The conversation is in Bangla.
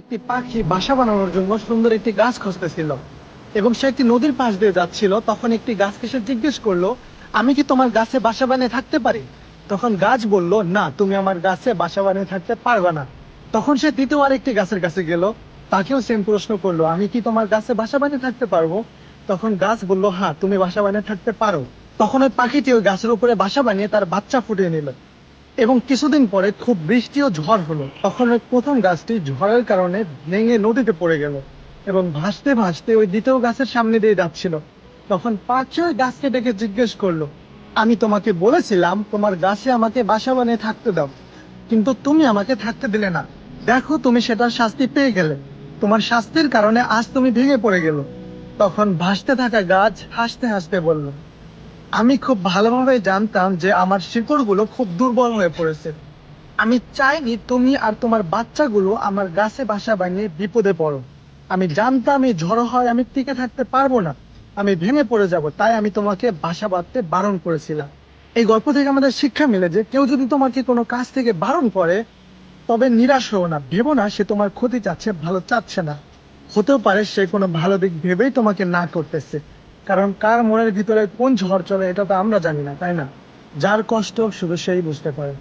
একটি পাখি বাসা বানানোর জন্য সুন্দর একটি গাছ খুঁজতেছিল এবং সে একটি নদীর পাশ দিয়ে যাচ্ছিল। তখন একটি গাছকে সে জিজ্ঞেস করল, আমি কি তোমার গাছে বাসা বানিয়ে থাকতে পারি? তখন গাছ বলল, না, তুমি আমার গাছে বাসা বানিয়ে থাকতে পারবে না। তখন সে দ্বিতীয় আরেকটি গাছের কাছে গেল। তাকেও সেম প্রশ্ন করল, আমি কি তোমার গাছে বাসা বানিয়ে থাকতে পারব? তখন গাছ বলল হ্যাঁ তুমি বাসা বানিয়ে থাকতে পারো। তখন ওই পাখিটি ওই গাছের উপরে বাসা বানিয়ে তার বাচ্চা ফুটিয়ে নিল। এবং কিছুদিন পরে খুব বৃষ্টি ও ঝড় হলো। তখন ওই প্রথম গাছটি ঝড়ের কারণে ভেঙে নদীতে পড়ে গেল এবং ভাসতে ভাসতে ওই দ্বিতীয় গাছের সামনে দিয়ে যাচ্ছিল। তখন পাখি ওই গাছকে ডেকে জিজ্ঞেস করল, আমি তোমাকে বলেছিলাম তোমার গাছে আমাকে বাসা বানিয়ে থাকতে দাও, কিন্তু তুমি আমাকে থাকতে দিলে না। দেখো তুমি সেটার শাস্তি পেয়ে গেলে। তোমার শাস্তির কারণে আজ তুমি ভেঙে পড়ে গেল। তখন ভাসতে থাকা গাছ হাসতে হাসতে বলল আমি খুব ভালোভাবে জানতাম যে আমার শিকড়গুলো খুব দুর্বল হয়ে পড়েছে। আমি চাইনি তুমি আর তোমার বাচ্চাগুলো আমার গাছে বাসা বানিয়ে বিপদে পড়ো। আমি জানতাম এই ঝড় হয় আমি টিকে থাকতে পারব না। আমি ভেঙে পড়ে যাব, তাই আমি তোমাকে বাসা বাঁধতে বারণ করেছিলাম। এই গল্প থেকে আমাদের শিক্ষা মিলে যে কেউ যদি তোমাকে কোনো কাজ থেকে বারণ করে, তবে নিরাশ হও না, ভেবো না সে তোমার ক্ষতি চাচ্ছে, ভালো চাচ্ছে না। হতেও পারে সে কোনো ভালো দিক ভেবেই তোমাকে না করতেছে। কারণ কার মনের ভিতরে কোন ঝড় চলে, এটা তো আমরা জানি না, তাই না? যার কষ্ট শুধু সেই বুঝতে পারে।